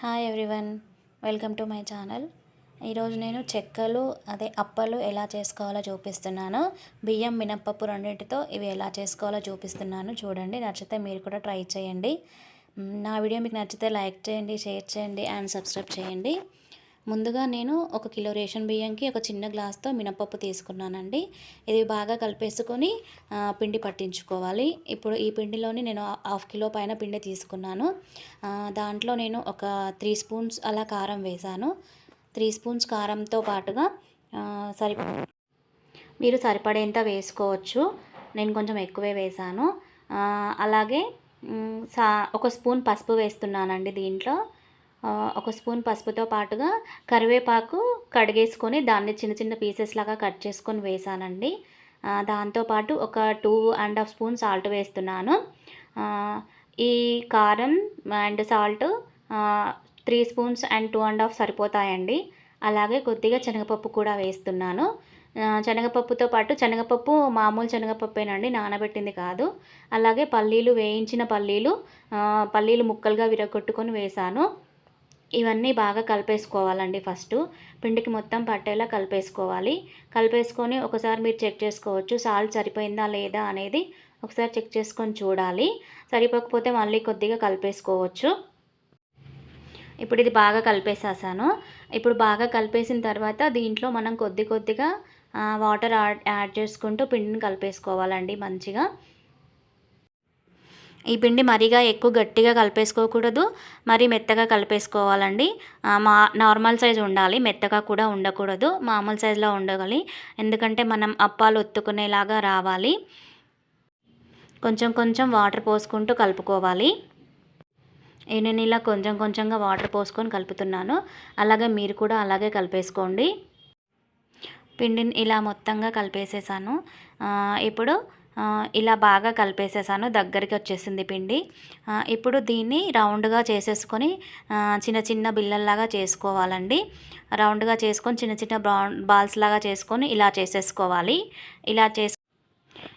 Hi everyone welcome to my channel ఈరోజు నేను చెక్కలు అదే అప్పలు ఎలా చేసుకోవాలో చూపిస్తున్నాను. బియ్యం మినప్పప్పు రెండింటితో ఇవి ఎలా చేసుకోవాలో చూపిస్తున్నాను. చూడండి నచ్చితే మీరు కూడా ట్రై చేయండి. నా వీడియో మీకు నచ్చితే లైక్ చేయండి షేర్ చేయండి అండ్ సబ్స్క్రైబ్ చేయండి. ముందుగా నేను ఒక కిలో రేషన్ బియ్యంకి ఒక చిన్న గ్లాస్తో మినపప్పు తీసుకున్నానండి. ఇది బాగా కలిపేసుకొని పిండి పట్టించుకోవాలి. ఇప్పుడు ఈ పిండిలోని నేను హాఫ్ కిలో పైన పిండి తీసుకున్నాను. దాంట్లో నేను ఒక త్రీ స్పూన్స్ అలా కారం వేశాను. త్రీ స్పూన్స్ కారంతో పాటుగా సరి మీరు సరిపడేంత వేసుకోవచ్చు. నేను కొంచెం ఎక్కువే వేశాను. అలాగే సా ఒక స్పూన్ పసుపు వేస్తున్నానండి దీంట్లో. ఒక స్పూన్ పసుపుతో పాటుగా కరివేపాకు కడిగేసుకొని దాన్ని చిన్న చిన్న పీసెస్ లాగా కట్ చేసుకొని వేసానండి. దాంతోపాటు ఒక two and half spoon salt వేస్తున్నాను. ఈ కారం and salt three spoons and two and half సరిపోతాయండి. అలాగే కొద్దిగా శనగపప్పు కూడా వేస్తున్నాను. శనగపప్పుతో పాటు శనగపప్పు మామూలు శనగపప్పేనండి నానబెట్టింది కాదు. అలాగే పల్లీలు వేయించిన పల్లీలు పల్లీలు ముక్కలుగా విరగొట్టుకొని వేశాను ఇవన్నీ బాగా కలిపేసుకోవాలండి ఫస్ట్. పిండికి మొత్తం పట్టేలా కలిపేసుకోవాలి. కలిపేసుకొని ఒకసారి మీరు చెక్ చేసుకోవచ్చు సాల్ట్ సరిపోయిందా లేదా అనేది ఒకసారి చెక్ చేసుకొని చూడాలి. సరిపోకపోతే మళ్ళీ కొద్దిగా కలిపేసుకోవచ్చు. ఇప్పుడు ఇది బాగా కలిపేసేసాను. ఇప్పుడు బాగా కలిపేసిన తర్వాత దీంట్లో మనం కొద్ది కొద్దిగా వాటర్ యాడ్ యాడ్ చేసుకుంటూ పిండిని కలిపేసుకోవాలండి మంచిగా. ఈ పిండి మరీగా ఎక్కువ గట్టిగా కలిపేసుకోకూడదు. మరీ మెత్తగా కలిపేసుకోవాలండి. మా నార్మల్ సైజ్ ఉండాలి. మెత్తగా కూడా ఉండకూడదు. మామూలు సైజులో ఉండగాలి. ఎందుకంటే మనం అప్పాలు ఒత్తుకునేలాగా రావాలి. కొంచెం కొంచెం వాటర్ పోసుకుంటూ కలుపుకోవాలి. నేను ఇలా కొంచెం కొంచెంగా వాటర్ పోసుకొని కలుపుతున్నాను. అలాగే మీరు కూడా అలాగే కలిపేసుకోండి. పిండిని ఇలా మొత్తంగా కలిపేసేసాను. ఇప్పుడు ఇలా బాగా కలిపేసేసాను. దగ్గరికి వచ్చేసింది పిండి. ఇప్పుడు దీన్ని రౌండ్గా చేసేసుకొని చిన్న చిన్న బిల్లల్లాగా చేసుకోవాలండి. రౌండ్గా చేసుకొని చిన్న చిన్న బ్రౌన్ బాల్స్ లాగా చేసుకొని ఇలా చేసేసుకోవాలి. ఇలా చేసు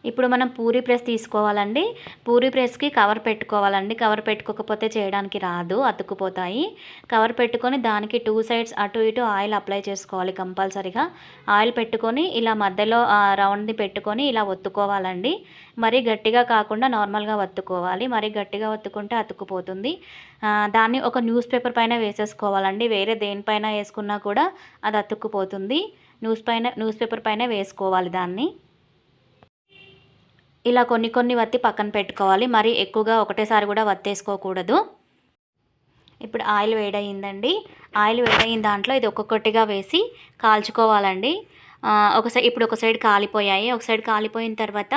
ఇప్పుడు మనం పూరీ ప్రెస్ తీసుకోవాలండి. పూరీ ప్రెస్కి కవర్ పెట్టుకోవాలండి. కవర్ పెట్టుకోకపోతే చేయడానికి రాదు అతుక్కుపోతాయి. కవర్ పెట్టుకొని దానికి టూ సైడ్స్ అటు ఇటు ఆయిల్ అప్లై చేసుకోవాలి కంపల్సరీగా. ఆయిల్ పెట్టుకొని ఇలా మధ్యలో రౌండ్ది రౌండ్ని పెట్టుకొని ఇలా ఒత్తుకోవాలండి. మరీ గట్టిగా కాకుండా నార్మల్గా ఒత్తుకోవాలి. మరీ గట్టిగా ఒత్తుకుంటే అతుక్కుపోతుంది. దాన్ని ఒక న్యూస్ పేపర్ పైన వేసేసుకోవాలండి. వేరే దేనిపైన వేసుకున్నా కూడా అది అతుక్కుపోతుంది. న్యూస్ పైన న్యూస్ పేపర్ పైన వేసుకోవాలి దాన్ని. ఇలా కొన్ని కొన్ని వత్తి పక్కన పెట్టుకోవాలి. మరి ఎక్కువగా ఒకటేసారి కూడా వత్తేసుకోకూడదు. ఇప్పుడు ఆయిల్ వేడయిందండి. ఆయిల్ వేడయిన దాంట్లో ఇది ఒక్కొక్కటిగా వేసి కాల్చుకోవాలండి. ఒక సైడ్ ఇప్పుడు ఒక సైడ్ కాలిపోయాయి. ఒక సైడ్ కాలిపోయిన తర్వాత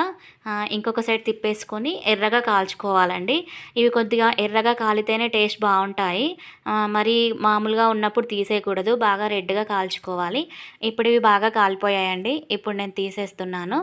ఇంకొక సైడ్ తిప్పేసుకొని ఎర్రగా కాల్చుకోవాలండి. ఇవి కొద్దిగా ఎర్రగా కాలితేనే టేస్ట్ బాగుంటాయి. మరి మామూలుగా ఉన్నప్పుడు తీసేయకూడదు. బాగా రెడ్గా కాల్చుకోవాలి. ఇప్పుడు ఇవి బాగా కాలిపోయాయండి. ఇప్పుడు నేను తీసేస్తున్నాను.